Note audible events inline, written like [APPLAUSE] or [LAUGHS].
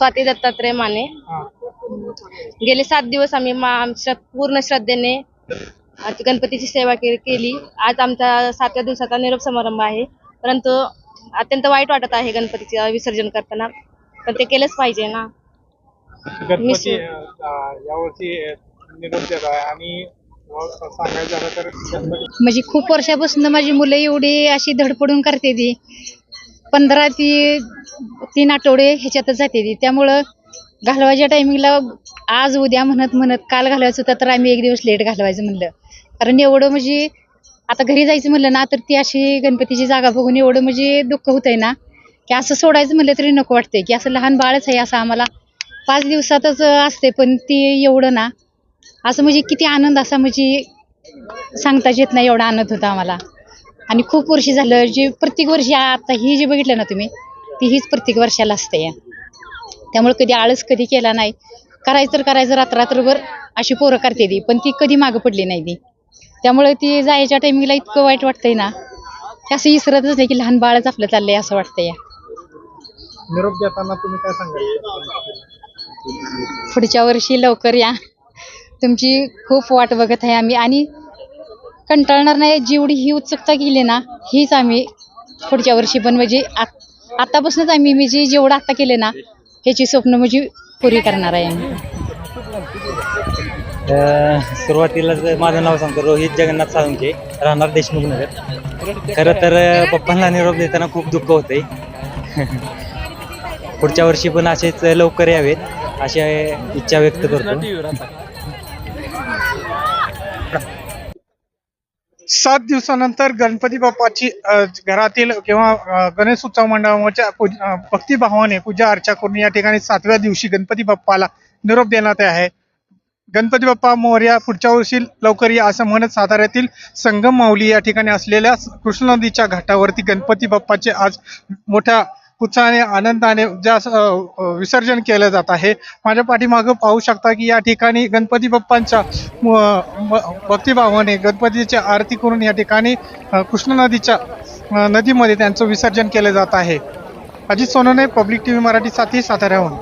स्वाती दत्तात्रय माने. गेले सात दिवस आम्ही मा- आमच्या पूर्ण श्रद्धेने गणपतीची सेवा के- केली. आज आमचा सातव्या दिवसाचा निरोप समारंभ आहे. परंतु अत्यंत वाईट वाटत आहे गणपतीचे विसर्जन करताना. पण ते केलंच पाहिजे ना. गणपती निश्चित. अं, यावर्षी निरोप देत आहे. आणि अं, सांगायचं झालं तर गणपती म्हणजे खूप वर्षापासून माझी मुलं एवढी अशी धडपडून करते ती. पंधरा ती तीन आठवडे ह्याच्यातच जाते ती. त्यामुळं घालवायच्या टायमिंगला आज उद्या म्हणत म्हणत काल घालवायचं होतं तर आम्ही एक दिवस लेट घालवायचं म्हणलं. कारण एवढं म्हणजे आता घरी जायचं म्हणलं ना तर ती अशी गणपतीची जागा बघून एवढं म्हणजे दुःख होतंय ना की असं सोडायचं म्हणलं तरी नको वाटतंय की असं लहान बाळच आहे असं आम्हाला पाच दिवसातच असते पण ती एवढं ना असं म्हणजे किती आनंद असा म्हणजे सांगताच येत नाही एवढा आनंद होता आम्हाला. आणि खूप वर्षी झालं जे प्रत्येक वर्षी आता ही जे बघितलं ना तुम्ही ती हीच प्रत्येक वर्षाला असते या. त्यामुळे कधी आळस कधी केला नाही. करायचं तर करायचं रात्रभर अशी पोरं करते ती पण ती कधी मागं पडली नाही ती. त्यामुळे ती जायच्या टायमिंगला इतकं वाईट वाटतंय ना की असं विसरतच नाही की लहान बाळच आपलं चाललंय असं वाटतंय या. निरोप देताना तुम्ही काय सांगाल? पुढच्या वर्षी लवकर या. तुमची खूप वाट बघत आहे आम्ही. आणि कंटाळणार नाही जेवढी ही उत्सुकता केली ना हीच आम्ही पुढच्या वर्षी पण म्हणजे आत- आतापासूनच आम्ही मी जे जेवढं आता केले ना ह्याची स्वप्न म्हणजे पुरी करणार आहे आम्ही. सुरुवातीला माझं नाव सांगतो रोहित जगन्नाथ साळुंके राहणार देशमुख नगर. खरं तर पप्पांना निरोप देताना खूप दुःख होतंय. [LAUGHS] पुढच्या वर्षी पण असेच लवकर यावेत अशी इच्छा व्यक्त करतो. [LAUGHS] [LAUGHS] सात दिवसानंतर गणपती बाप्पाची घरातील किंवा गणेश उत्सव मंडळाच्या भक्तिभावाने पूजा अर्चा करून या ठिकाणी सातव्या दिवशी गणपती बाप्पाला निरोप देण्यात आहे. गणपती बाप्पा मोर्या पुढच्या वर्षी लवकर या असं म्हणत साताऱ्यातील संगम माऊली या ठिकाणी असलेल्या कृष्ण नदीच्या घाटावरती गणपती बाप्पाचे आज मोठ्या उत्साहाने आनंदाने ज्या विसर्जन केलं जात आहे. माझ्या पाठीमागं पाहू शकता की या ठिकाणी गणपती बाप्पांच्या भक्तिभावाने गणपतीची आरती करून या ठिकाणी कृष्ण कृष्णा नदीच्या नदीमध्ये त्यांचं विसर्जन केलं जात आहे. अजित सोनोने पब्लिक टीव्ही मराठी मराठीसाठी साताऱ्याहून.